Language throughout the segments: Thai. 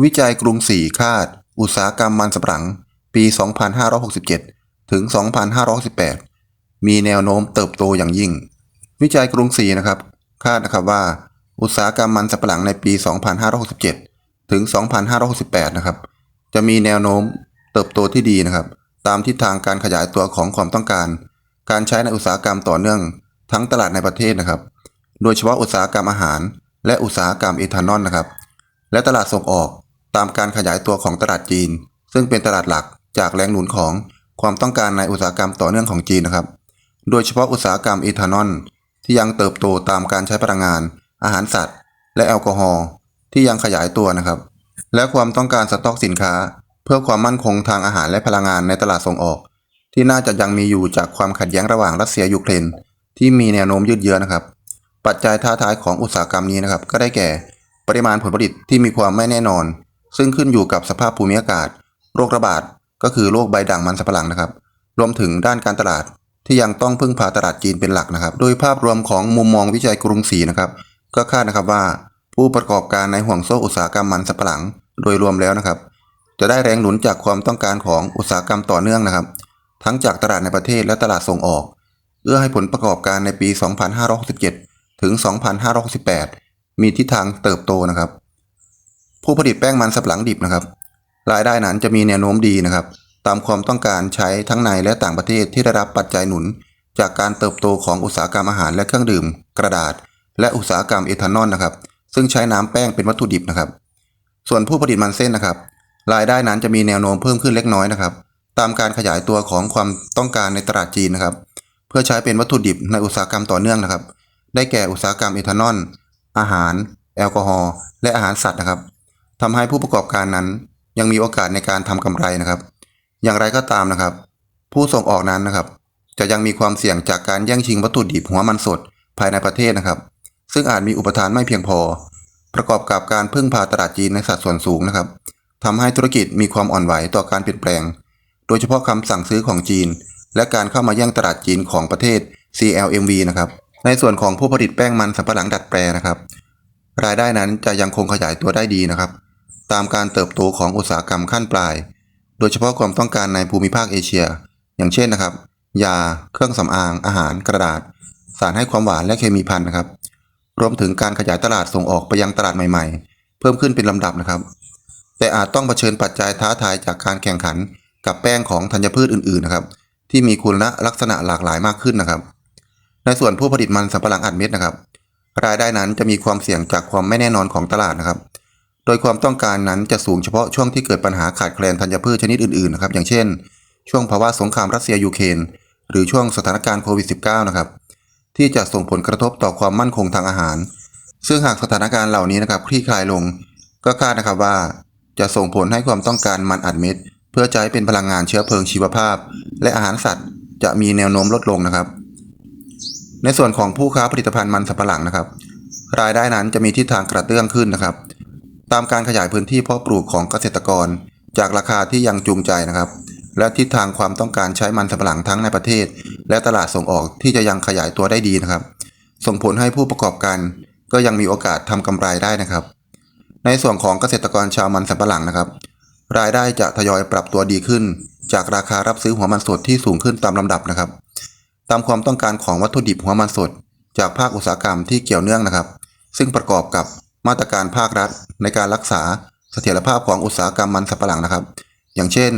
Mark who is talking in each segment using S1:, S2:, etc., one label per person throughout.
S1: วิจัยกรุงศรีคาด อุตสาหกรรมมันสำปะหลัง ปี 2567 ถึง 2568 มีแนวโน้มเติบโตอย่างยิ่ง วิจัยกรุงศรีนะครับ คาดนะครับว่า อุตสาหกรรมมันสำปะหลังในปี 2567 ถึง 2568 นะครับ จะมีแนวโน้มเติบโตที่ดีนะครับ ตามทิศทางการขยายตัวของความต้องการ การใช้ในอุตสาหกรรมต่อเนื่อง ทั้งตลาดในประเทศนะครับ โดยเฉพาะอุตสาหกรรมอาหาร และอุตสาหกรรมเอทานอลนะครับ และตลาดส่งออก ตามการขยายตัวของตลาดจีน ซึ่งเป็นตลาดหลักจากแรงหนุนของความต้องการในอุตสาหกรรมต่อเนื่องของจีนนะครับ โดยเฉพาะอุตสาหกรรมเอทานอลที่ยังเติบโตตามการใช้พลังงาน อาหารสัตว์ และแอลกอฮอล์ที่ยังขยายตัวนะครับ และความต้องการสต็อกสินค้า เพื่อความมั่นคงทางอาหารและพลังงานในตลาดส่งออก ที่น่าจะยังมีอยู่จากความขัดแย้งระหว่างรัสเซียยูเครนที่มีแนวโน้มยืดเยื้อนะครับ ปัจจัยท้าทายของอุตสาหกรรมนี้นะครับ ก็ได้แก่ ปริมาณผลผลิตที่มีความไม่แน่นอน ซึ่งขึ้นอยู่กับสภาพภูมิอากาศ โรคระบาดก็คือโรคใบด่างมันสำปะหลังนะครับ รวมถึงด้านการตลาดที่ยังต้องพึ่งพาตลาดจีนเป็นหลักนะครับ โดยภาพรวมของมุมมองวิจัยกรุงศรีนะครับ ก็คาดนะครับว่า ผู้ประกอบการในห่วงโซ่อุตสาหกรรมมันสำปะหลัง โดยรวมแล้วนะครับ จะได้แรงหนุนจากความต้องการของอุตสาหกรรมต่อเนื่องนะครับ ทั้งจากตลาดในประเทศและตลาดส่งออกเอื้อให้ผลประกอบการในปี 2567 ถึง 2568 มีทิศทางเติบโตนะครับ ผู้ผลิตแป้งมันสำปะหลังดิบนะครับรายได้นั้นจะมีแนวโน้มดีนะครับ ตามความต้องการใช้ทั้งในและต่างประเทศที่ได้รับปัจจัยหนุน จากการเติบโตของอุตสาหกรรมอาหารและเครื่องดื่ม กระดาษ และอุตสาหกรรมเอทานอลนะครับ ซึ่งใช้น้ำแป้งเป็นวัตถุดิบนะครับ ส่วนผู้ผลิตมันเส้นนะครับ รายได้นั้นจะมีแนวโน้มเพิ่มขึ้นเล็กน้อยนะครับ ตามการขยายตัวของความต้องการในตลาดจีนนะครับ เพื่อใช้เป็นวัตถุดิบในอุตสาหกรรมต่อเนื่องนะครับ ได้แก่อุตสาหกรรมเอทานอลอาหาร แอลกอฮอล์และอาหารสัตว์นะครับ ทำให้ผู้ประกอบการนั้น ยังมีโอกาสในการทำกำไรนะครับ อย่างไรก็ตามนะครับ ผู้ส่งออกนั้นนะครับ จะยังมีความเสี่ยงจากการแย่งชิงวัตถุดิบหัวมันสดภายในประเทศนะครับ ซึ่งอาจมีอุปทานไม่เพียงพอ ประกอบกับการพึ่งพาตลาดจีนในสัดส่วนสูงนะครับทำให้ธุรกิจมีความอ่อนไหวต่อการเปลี่ยนแปลง โดยเฉพาะคำสั่งซื้อของจีน และการเข้ามาแย่งตลาดจีนของประเทศ CLMV นะครับ ในส่วนของผู้ผลิตแป้งมันสำปะหลังดัดแปลนะครับ รายได้นั้นจะยังคงขยายตัวได้ดีนะครับ ตามการเติบโตของอุตสาหกรรมขั้นปลาย โดยเฉพาะความต้องการในภูมิภาคเอเชีย อย่างเช่นนะครับ ยา เครื่องสำอาง อาหาร กระดาษ สารให้ความหวานและเคมีพันนะครับ รวมถึงการขยายตลาดส่งออกไปยังตลาดใหม่ๆ เพิ่มขึ้นเป็นลำดับนะครับ แต่อาจต้องเผชิญปัจจัยท้าทายจากการแข่งขันกับแป้งของธัญพืชอื่นๆนะครับ ที่มีคุณลักษณะหลากหลายมากขึ้นนะครับ ในส่วนผู้ผลิตมันสำปะหลังอัดเม็ดนะครับ รายได้นั้นจะมีความเสี่ยงจากความไม่แน่นอนของตลาดนะครับ โดยความต้องการนั้นจะสูงเฉพาะช่วงที่เกิดปัญหาขาดแคลนธัญพืชชนิดอื่นๆนะครับอย่างเช่น ช่วงภาวะสงครามรัสเซียยูเครนหรือช่วงสถานการณ์โควิด -19 นะครับที่จะส่งผลกระทบต่อความมั่นคงทางอาหาร ซึ่งหากสถานการณ์เหล่านี้นะครับคลี่คลายลง ก็คาดนะครับว่า จะส่งผลให้ความต้องการมันอัดเม็ด เพื่อใช้เป็นพลังงานเชื้อเพลิงชีวภาพ และอาหารสัตว์ จะมีแนวโน้มลดลงนะครับ ในส่วนของผู้ค้าผลิตภัณฑ์มันสำปะหลังนะครับ รายได้นั้นจะมีทิศทางกระเตื้องขึ้นนะครับ ตามการขยายพื้นที่เพาะปลูกของเกษตรกร จากราคาที่ยังจูงใจนะครับ และทิศทางความต้องการใช้มันสำปะหลังทั้งในประเทศ และตลาดส่งออกที่จะยังขยายตัวได้ดีนะครับ ส่งผลให้ผู้ประกอบการก็ยังมีโอกาสทำกำไรได้นะครับ ในส่วนของเกษตรกรชาวมันสำปะหลังนะครับ รายได้จะทยอยปรับตัวดีขึ้น จากราคารับซื้อหัวมันสดที่สูงขึ้นตามลำดับนะครับ ตามความต้องการของวัตถุดิบหัวมันสด จากภาคอุตสาหกรรมที่เกี่ยวเนื่องนะครับ ซึ่งประกอบกับ มาตรการภาครัฐ ในการรักษาเสถียรภาพของอุตสาหกรรมมันสำปะหลังนะครับ อย่างเช่น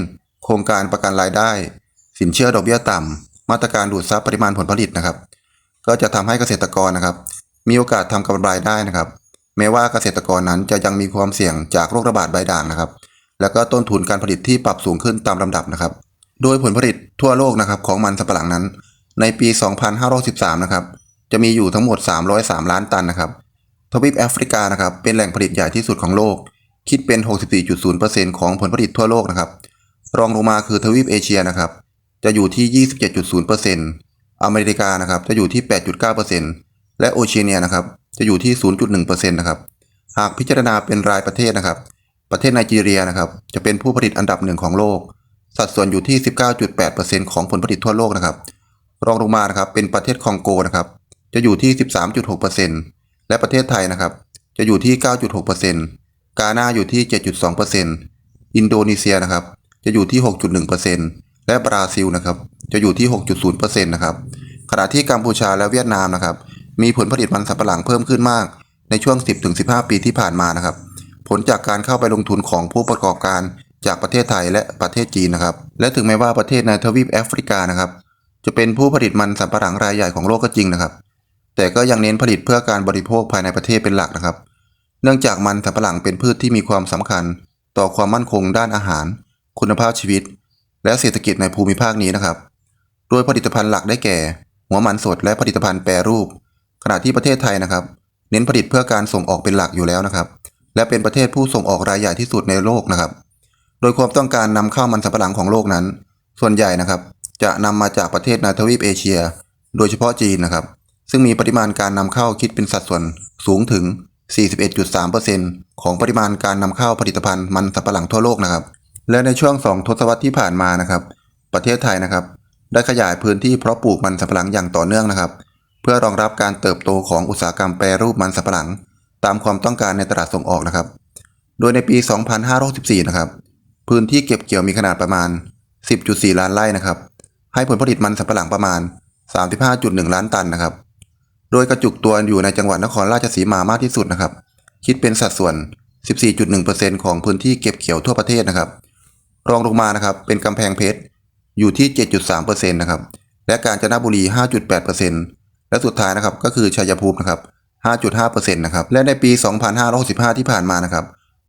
S1: โครงการประกันรายได้ สินเชื่อดอกเบี้ยต่ำมาตรการดูดซับปริมาณผลผลิตนะครับ ก็จะทำให้เกษตรกรนะครับ มีโอกาสทำกำไรได้นะครับ แม้ว่าเกษตรกรนั้นจะยังมีความเสี่ยงจากโรคระบาดใบด่างนะครับ แล้วก็ต้นทุนการผลิตที่ปรับสูงขึ้นตามลำดับนะครับ โดยผลผลิตทั่วโลกนะครับของมันสำปะหลังนั้น ในปี 2513 นะครับ จะมีอยู่ทั้งหมด 303 ล้านตันนะครับ ทวีปแอฟริกานะครับเป็นแหล่งผลิตใหญ่ที่สุดของโลก คิดเป็น 64.0%ของผลผลิตทั่วโลกนะครับ รองลงมาคือทวีปเอเชียนะครับ จะอยู่ที่ 27.0%อเมริกานะครับจะอยู่ที่ 8.9%และโอเชียเนียนะครับจะอยู่ที่ 0.1%นะครับ หากพิจารณาเป็นรายประเทศนะครับ ประเทศไนจีเรียนะครับ จะเป็นผู้ผลิตอันดับหนึ่งของโลก สัดส่วนอยู่ที่ 19.8%ของผลผลิตทั่วโลกนะครับ รองลงมานะครับเป็นประเทศคองโกนะครับ จะอยู่ที่ 13.6% และประเทศไทยนะครับ จะอยู่ที่ 9.6%กาหน้าอยู่ที่ 7.2%อินโดนีเซียนะครับ จะอยู่ที่ 6.1%และบราซิลนะครับ จะอยู่ที่ 6.0%นะครับขณะที่กัมพูชาและเวียดนามนะครับ มีผลผลิตมันสำปะหลังเพิ่มขึ้นมาก ในช่วง 10-15 ปีที่ผ่านมานะครับ ผลจากการเข้าไปลงทุนของผู้ประกอบการจากประเทศไทยและประเทศจีนนะครับ และถึงแม้ว่าประเทศในทวีปแอฟริกานะครับ จะเป็นผู้ผลิตมันสำปะหลังรายใหญ่ของโลกก็จริงนะครับ แต่ก็ยังเน้นผลิตเพื่อการบริโภคภายในประเทศเป็นหลักนะครับ เนื่องจากมันสำปะหลังเป็นพืชที่มีความสำคัญ ต่อความมั่นคงด้านอาหาร คุณภาพชีวิต และเศรษฐกิจในภูมิภาคนี้นะครับ โดยผลิตภัณฑ์หลักได้แก่ หัวมันสดและผลิตภัณฑ์แปรรูป ขณะที่ประเทศไทยนะครับ เน้นผลิตเพื่อการส่งออกเป็นหลักอยู่แล้วนะครับ และเป็นประเทศผู้ส่งออกรายใหญ่ที่สุดในโลกนะครับ โดยความต้องการนำเข้ามันสำปะหลังของโลกนั้น ส่วนใหญ่นะครับ จะนำมาจากประเทศในทวีปเอเชีย โดยเฉพาะจีนนะครับ ซึ่งมีปริมาณการนำเข้าคิดเป็นสัดส่วนสูงถึง 41.3%ของปริมาณการนำเข้าผลิตภัณฑ์มันสำปะหลังทั่วโลกนะครับ และในช่วง 2 ทศวรรษที่ผ่านมานะครับ ประเทศไทยนะครับ ได้ขยายพื้นที่เพาะปลูกมันสำปะหลังอย่างต่อเนื่องนะครับ เพื่อรองรับการเติบโตของอุตสาหกรรมแปรรูปมันสำปะหลัง ตามความต้องการในตลาดส่งออกนะครับ โดยในปี 2564นะครับ พื้นที่เก็บเกี่ยวมีขนาดประมาณ 10.4 ล้านไร่นะครับ ให้ผลผลิตมันสำปะหลังประมาณ 35.1 ล้านตันนะครับ โดยกระจุกตัวอยู่ในจังหวัดนครราชสีมามากที่สุดนะครับ คิดเป็นสัดส่วน 14.1%ของพื้นที่เก็บเกี่ยวทั่วประเทศนะครับ รองลงมานะครับเป็นกำแพงเพชรอยู่ที่ 7.3%นะครับ และกาญจนบุรี 5.8%และสุดท้ายนะครับก็คือชัยภูมินะครับ 5.5%นะครับ และในปี 2565 ที่ผ่านมานะครับ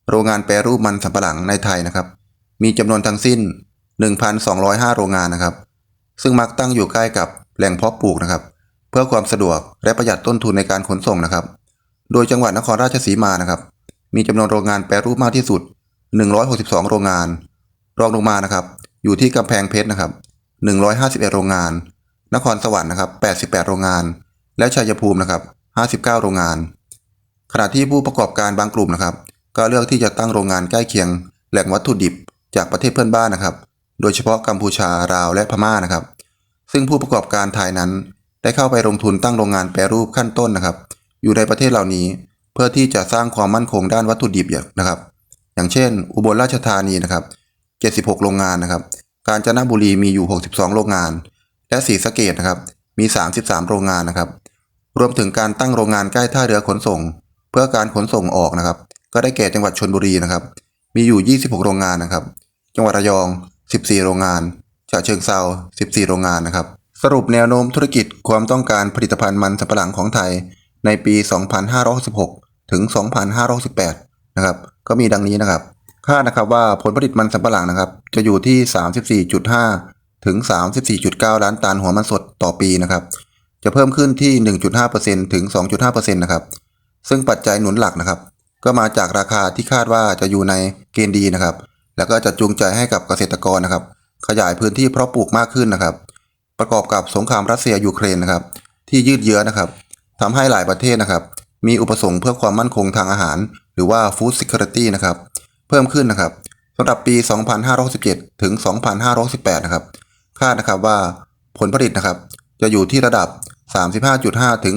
S1: โรงงานแปรรูปมันสำปะหลังในไทยนะครับ มีจำนวนทั้งสิ้น 1,205 โรงงานนะครับ ซึ่งมักตั้งอยู่ใกล้กับแหล่งเพาะปลูกนะครับ พื่อความสะดวกและประหยัดต้นทุนในการขนส่งนะครับ โดยจังหวัดนครราชสีมานะครับ มีจำนวนโรงงานแปรรูปมากที่สุด 162 โรงงาน รองลงมานะครับ อยู่ที่กำแพงเพชรนะครับ 151 โรงงาน นครสวรรค์นะครับ 88 โรงงาน และชัยภูมินะครับ 59 โรงงาน ขณะที่ผู้ประกอบการบางกลุ่มนะครับ ก็เลือกที่จะตั้งโรงงานใกล้เคียง แหล่งวัตถุดิบจากประเทศเพื่อนบ้านนะครับ โดยเฉพาะกัมพูชาลาวและพม่านะครับ ซึ่งผู้ประกอบการไทยนั้น ได้เข้าไปลงทุนตั้งโรงงานแปรรูปขั้นต้นนะครับ อยู่ในประเทศเหล่านี้ เพื่อที่จะสร้างความมั่นคงด้านวัตถุดิบอย่างนะครับ อย่างเช่น อุบลราชธานีนะครับ 76 โรงงานนะครับ กาญจนบุรีมีอยู่ 62 โรงงาน และศรีสะเกดนะครับ มี 33 โรงงานนะครับ รวมถึงการตั้งโรงงานใกล้ท่าเรือขนส่ง เพื่อการขนส่งออกนะครับ ก็ได้แก่จังหวัดชนบุรีนะครับ มีอยู่ 26 โรงงานนะครับ จังหวัดระยอง 14 โรงงานฉะเชิงเซา14 โรงงานนะครับ รุปแนวโน้มธุรกิจความต้องการผลิตภัณฑ์มันสำปะหลังของไทย ในปี 2516ถึง 2518นะครับ ก็มีดังนี้นะครับ คาดนะครับว่าผลผลิตมันสำปะหลังนะครับ จะอยู่ที่ 34.5 ถึง 34.9 ล้านตันหัวมันสดต่อปีนะครับ จะเพิ่มขึ้นที่ 1.5%ถึง 2.5%นะครับ ซึ่งปัจจัยหนุนหลักนะครับ ก็มาจากราคาที่คาดว่าจะอยู่ในเกณฑ์ดีนะครับ แล้วก็จะจูงใจให้กับเกษตรกรนะครับ ขยายพื้นที่เพาะปลูกมากขึ้นนะครับ ประกอบกับสงครามรัสเซียยูเครนนะครับ ที่ยืดเยื้อนะครับทำให้หลายประเทศนะครับ มีอุปสงค์เพื่อความมั่นคงทางอาหาร หรือว่า Food Security นะครับ เพิ่มขึ้นนะครับสำหรับปี 2567 ถึง 2518นะครับ คาดนะครับว่าผลผลิตนะครับ จะอยู่ที่ระดับ 35.5 ถึง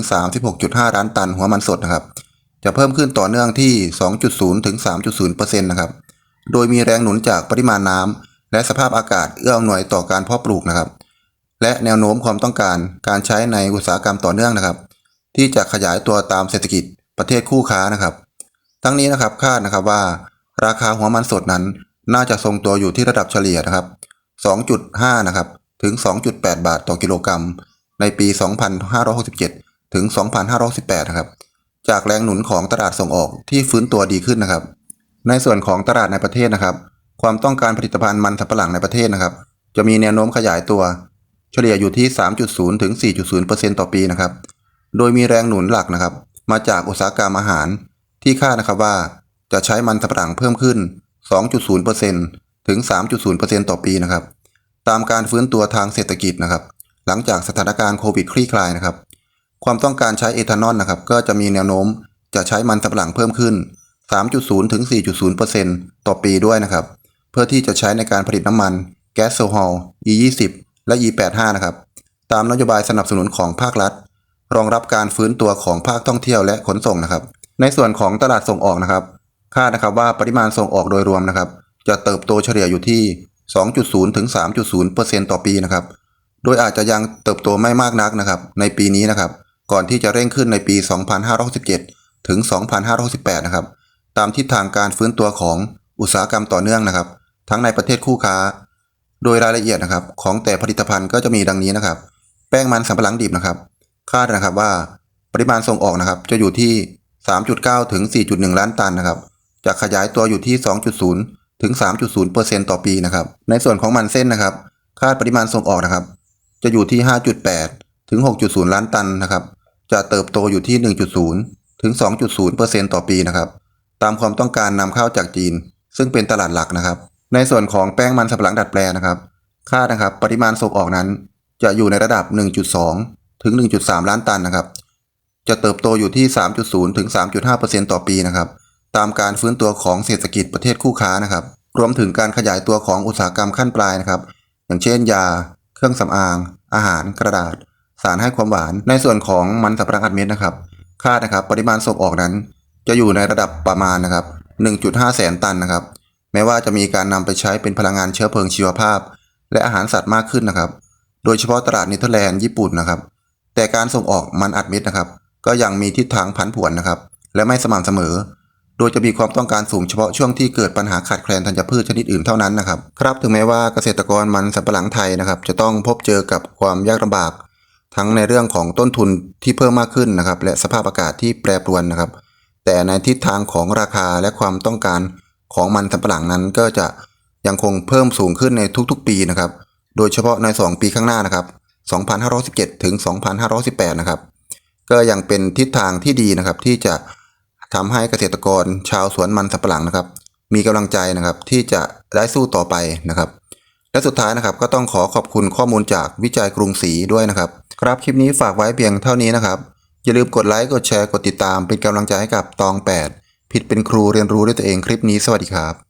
S1: 36.5 ล้านตันหัวมันสดนะครับ จะเพิ่มขึ้นต่อเนื่องที่ 2.0 ถึง 3.0%นะครับ โดยมีแรงหนุนจากปริมาณน้ำและสภาพอากาศเอื้ออำนวยต่อการเพาะปลูกนะครับ และแนวโน้มความต้องการการใช้ในอุตสาหกรรมต่อเนื่องนะครับ ที่จะขยายตัวตามเศรษฐกิจประเทศคู่ค้านะครับ ทั้งนี้นะครับคาดนะครับว่า ราคาหัวมันสดนั้น น่าจะทรงตัวอยู่ที่ระดับเฉลี่ยนะครับ 2.5 นะครับ ถึง 2.8 บาทต่อกิโลกรัม ในปี 2567 ถึง 2518 นะครับ จากแรงหนุนของตลาดส่งออกที่ฟื้นตัวดีขึ้นนะครับ ในส่วนของตลาดในประเทศนะครับ ความต้องการผลิตภัณฑ์มันสำปะหลังในประเทศนะครับ จะมีแนวโน้มขยายตัว เฉลี่ยอยู่ที่ 3.0 ถึง 4.0%ต่อปีนะครับ โดยมีแรงหนุนหลักนะครับ มาจากอุตสาหกรรมอาหาร ที่คาดนะครับว่าจะใช้มันสำปะหลังเพิ่มขึ้น 2.0%ถึง 3.0%ต่อปีนะครับ ตามการฟื้นตัวทางเศรษฐกิจนะครับ หลังจากสถานการณ์โควิดคลี่คลายนะครับ ความต้องการใช้เอทานอลนะครับ ก็จะมีแนวโน้มจะใช้มันสำปะหลังเพิ่มขึ้น 3.0 ถึง 4.0%ต่อปีด้วยนะครับ เพื่อที่จะใช้ในการผลิตน้ำมัน แก๊สโซฮอล E20 และ E85 นะครับ ตามนโยบายสนับสนุนของภาครัฐ รองรับการฟื้นตัวของภาคท่องเที่ยวและขนส่งนะครับ ในส่วนของตลาดส่งออกนะครับ คาดนะครับว่าปริมาณส่งออกโดยรวมนะครับ จะเติบโตเฉลี่ยอยู่ที่ 2.0 ถึง 3.0%ต่อปีนะครับ โดยอาจจะยังเติบโตไม่มากนักนะครับ ในปีนี้นะครับ ก่อนที่จะเร่งขึ้นในปี 2567 ถึง 2568 นะครับ ตามทิศทางการฟื้นตัวของอุตสาหกรรมต่อเนื่องนะครับ ทั้งในประเทศคู่ค้า โดยรายละเอียดนะครับ ของแต่ผลิตภัณฑ์ก็จะมีดังนี้นะครับ แป้งมันสำปะหลังดิบนะครับ คาดนะครับว่าปริมาณส่งออกนะครับ จะอยู่ที่ 3.9 ถึง 4.1 ล้านตันนะครับ จะขยายตัวอยู่ที่ 2.0 ถึง 3.0%ต่อปีนะครับ ในส่วนของมันเส้นนะครับ คาดปริมาณส่งออกนะครับ จะอยู่ที่ 5.8 ถึง 6.0 ล้านตันนะครับ จะเติบโตอยู่ที่ 1.0 ถึง 2.0%ต่อปีนะครับ ตามความต้องการนำเข้าจากจีน ซึ่งเป็นตลาดหลักนะครับ ในส่วนของแป้งมันสำปะหลังดัดแปลงนะครับ คาดนะครับปริมาณส่งออกนั้น จะอยู่ในระดับ 1.2 ถึง 1.3 ล้านตันนะครับ จะเติบโตอยู่ที่ 3.0 ถึง 3.5%ต่อปีนะครับ ตามการฟื้นตัวของเศรษฐกิจประเทศคู่ค้านะครับ รวมถึงการขยายตัวของอุตสาหกรรมขั้นปลายนะครับ อย่างเช่น ยา เครื่องสำอาง อาหาร กระดาษ สารให้ความหวาน ในส่วนของมันสำปะหลังอัดเม็ดนะครับ คาดนะครับปริมาณส่งออกนั้น จะอยู่ในระดับประมาณนะครับ 1.5 แสนตันนะครับ ม้ว่าจะมีการนำไปใช้เป็นพลังงานเชื้อเพลิงชีวภาพ และอาหารสัตว์มากขึ้นนะครับ โดยเฉพาะตลาดเนเธอร์แลนด์ญี่ปุ่นนะครับ แต่การส่งออกมันอัดเม็ดนะครับ ก็ยังมีทิศทางผันผวนนะครับ และไม่สม่ำเสมอ โดยจะมีความต้องการสูงเฉพาะช่วงที่เกิดปัญหาขาดแคลนธัญพืชชนิดอื่นเท่านั้นนะครับ ครับถึงแม้ว่าเกษตรกรมันสำปะหลังไทยนะครับ จะต้องพบเจอกับความยากลำบาก ทั้งในเรื่องของต้นทุนที่เพิ่มมากขึ้นนะครับ และสภาพอากาศที่แปรปรวนนะครับ แต่ในทิศทางของราคาและความต้องการ ของมันสำปะหลังนั้นก็จะยังคงเพิ่มสูงขึ้นในทุกๆ ปีนะครับ โดยเฉพาะใน 2 ปีข้างหน้านะครับ 2517 ถึง 2518 นะครับ ก็ยังเป็นทิศทางที่ดีนะครับ ที่จะทำให้เกษตรกรชาวสวนมันสำปะหลังนะครับ มีกำลังใจนะครับที่จะได้สู้ต่อไปนะครับ และสุดท้ายนะครับ ก็ต้องขอขอบคุณข้อมูลจากวิจัยกรุงศรีด้วยนะครับ ครับคลิปนี้ฝากไว้เพียงเท่านี้นะครับ อย่าลืมกดไลค์กดแชร์กดติดตามเป็นกำลังใจให้กับตอง 8 ผิดเป็นครูเรียนรู้ด้วยตัวเองคลิปนี้สวัสดีครับ